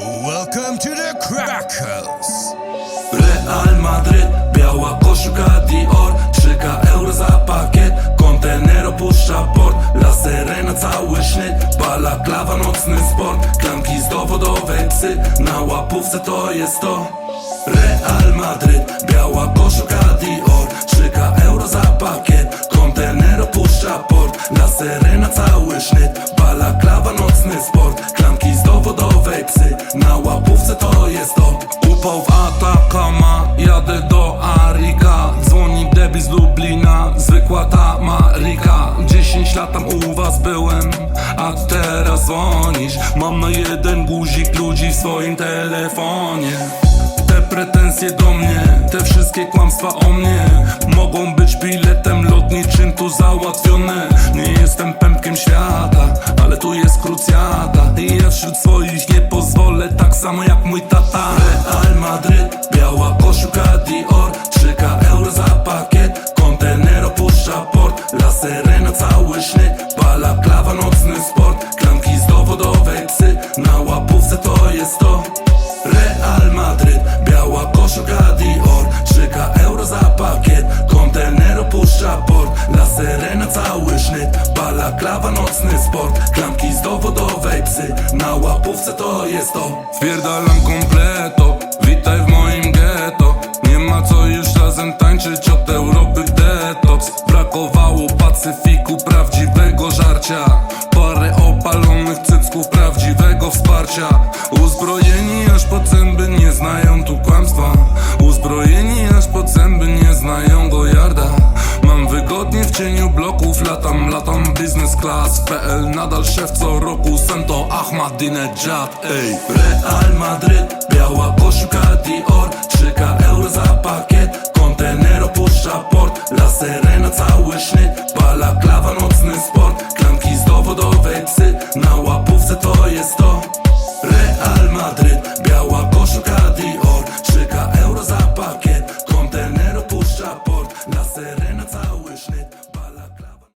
Welcome to the Crack House. Real Madryt, biała koszulka Dior 3K euro za pakiet, kontener opuszcza port La Serena cały sznyt, balaklawa nocny sport Klamki z dowodowej psy, na łapówce to jest to Real Madryt, biała koszulka Dior 3K euro za pakiet, kontener opuszcza port La Serena cały sznyt, balaklawa nocny sport w Atakama, jadę do Arika. Dzwoni debi z Lublina, zwykła ta Marika. 10 lat tam u was byłem, a teraz dzwonisz. Mam na jeden guzik ludzi w swoim telefonie. Te pretensje do mnie, te wszystkie kłamstwa o mnie. Mogą być biletem lotniczym tu załatwione. Nie jestem pępkiem świata, ale tu jest krucjata. I ja wśród swoich samo jak mój tata. Real Madryt, biała koszulka Dior. 3K euro za pakiet, kontener opuszcza port. La Serena cały sznyt, balaklawa nocny sport. Klamki z dowodowej psy, na łapówce to jest to Cały sznyt, balaklawa nocny sport. Klamki z dowodowej psy, na łapówce to jest to. Wpierdalam kompleto, witaj w moim ghetto. Nie ma co już razem tańczyć od Europy detoks. Brakowało pacyfiku, prawdziwego żarcia. Parę opalonych cycków, prawdziwego wsparcia. Uzbrojeni aż po zęby nie znają tu kłamstwa. Uzbrojeni aż po zęby nie znają go jarda Mam wygodnie w cieniu latam, latam business class PL nadal szef co roku, Santo Ahmadinejad, ej. Real koszulka